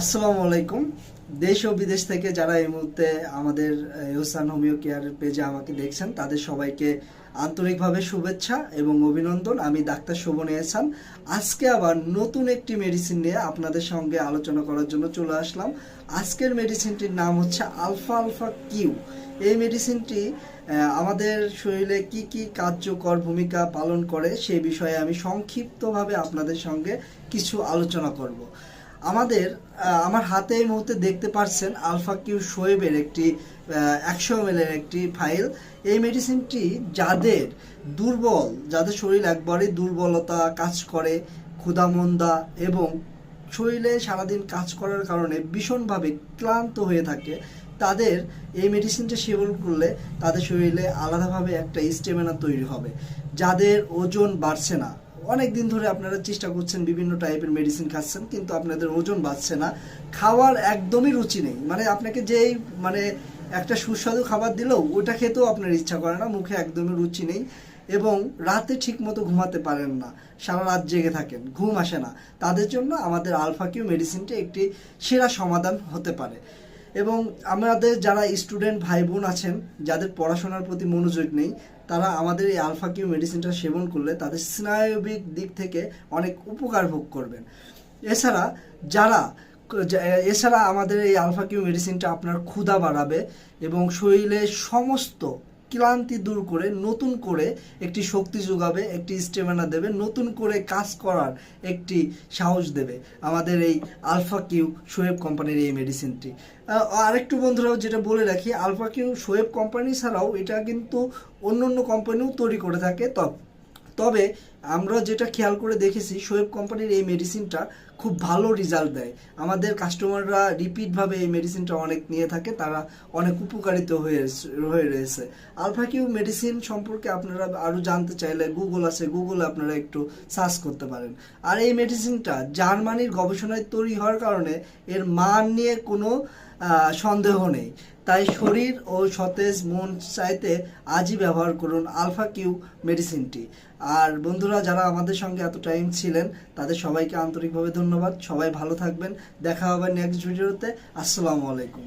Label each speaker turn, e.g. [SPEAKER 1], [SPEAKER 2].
[SPEAKER 1] আসসালামু আলাইকুম। দেশ ও বিদেশ থেকে যারা এই মুহূর্তে আমাদের ইহসান হোমিও কেয়ার পেজে আমাকে দেখছেন, তাদের সবাইকে আন্তরিকভাবে শুভেচ্ছা এবং অভিনন্দন। আমি ডাক্তার শোভন এহসান আজকে আবার নতুন একটি মেডিসিন নিয়ে আপনাদের সঙ্গে আলোচনা করার জন্য চলে আসলাম। আজকের মেডিসিনটির নাম হচ্ছে আলফা আলফা কিউ। এই মেডিসিনটি আমাদের শরীরে কি কি কার্যকর ভূমিকা পালন করে সেই বিষয়ে আমি সংক্ষিপ্তভাবে আপনাদের সঙ্গে কিছু আলোচনা করব। আমাদের আমার হাতে এই মুহূর্তে দেখতে পাচ্ছেন আলফা কিউ শোয়েবের একটি একশো এম একটি ফাইল। এই মেডিসিনটি যাদের দুর্বল, যাদের শরীর একবারেই দুর্বলতা কাজ করে, ক্ষুধামন্দা এবং শরীরে সারাদিন কাজ করার কারণে ভীষণভাবে ক্লান্ত হয়ে থাকে, তাদের এই মেডিসিনটা সেবন করলে তাদের শরীরে আলাদাভাবে একটা স্টেমিনা তৈরি হবে। যাদের ওজন বাড়ছে না অনেক দিন ধরে আপনারা চেষ্টা করছেন বিভিন্ন টাইপের মেডিসিন খাচ্ছেন, কিন্তু আপনাদের ওজন বাড়ছে না। খাওয়ার একদমই রুচি নেই। মানে আপনাকে যেই মানে একটা সুস্বাদু খাবার দিলেও ওটা খেতেও আপনার ইচ্ছা করে না, মুখে একদমই রুচি নেই এবং রাতে ঠিক মতো ঘুমাতে পারেন না। সারা রাত জেগে থাকেন, ঘুম আসে না। তাদের জন্য আমাদের আলফা কিউ মেডিসিনটি একটি সেরা সমাধান হতে পারে। এবং আমাদের যারা স্টুডেন্ট ভাই বোন আছেন, যাদের পড়াশোনার প্রতি মনোযোগ নেই, তারা আমাদের এই আলফা কিউ মেডিসিনটা সেবন করলে তাদের স্নায়বিক দিক থেকে অনেক উপকার ভোগ করবেন। এছাড়া যারা, এছাড়া আমাদের এই আলফা কিউ মেডিসিনটা আপনার ক্ষুধা বাড়াবে এবং শরীরে সমস্ত ক্লান্তি দূর করে, নতুন করে একটি শক্তি যোগাবে, একটি স্টেমিনা দেবে, নতুন করে কাজ করার একটি সাহস দেবে আমাদের এই আলফা কিউ শোয়েব কোম্পানির এই মেডিসিনটি আরেকটু বন্ধুরাও যেটা বলে রাখি, আলফা কিউ শোয়েব কোম্পানি ছাড়াও এটা কিন্তু অন্য অন্য কোম্পানিও তৈরি করে থাকে। তবে আমরা যেটা খেয়াল করে দেখেছি শোয়েব কোম্পানির এই মেডিসিনটা খুব ভালো রেজাল্ট দেয়। আমাদের কাস্টমাররা রিপিটভাবে এই মেডিসিনটা অনেক নিয়ে থাকে, তারা অনেক উপকারিত হয়ে হয়ে রয়েছে। আলফা কিউ মেডিসিন সম্পর্কে আপনারা আরও জানতে চাইলে গুগল আছে গুগলে আপনারা একটু সার্চ করতে পারেন। আর এই মেডিসিনটা জার্মানির গবেষণায় তৈরি হওয়ার কারণে এর মান নিয়ে কোনো সন্দেহ নেই। তাই শরীর ও সতেজ মন চাইতে আজই ব্যবহার করুন আলফা কিউ মেডিসিনটি আর বন্ধুরা, যারা আমাদের সঙ্গে এত টাইম ছিলেন, তাদের সবাইকে আন্তরিকভাবে ধন্যবাদ। সবাই ভালো থাকবেন। দেখা হবে নেক্সট ভিডিওতে আসসালামু আলাইকুম।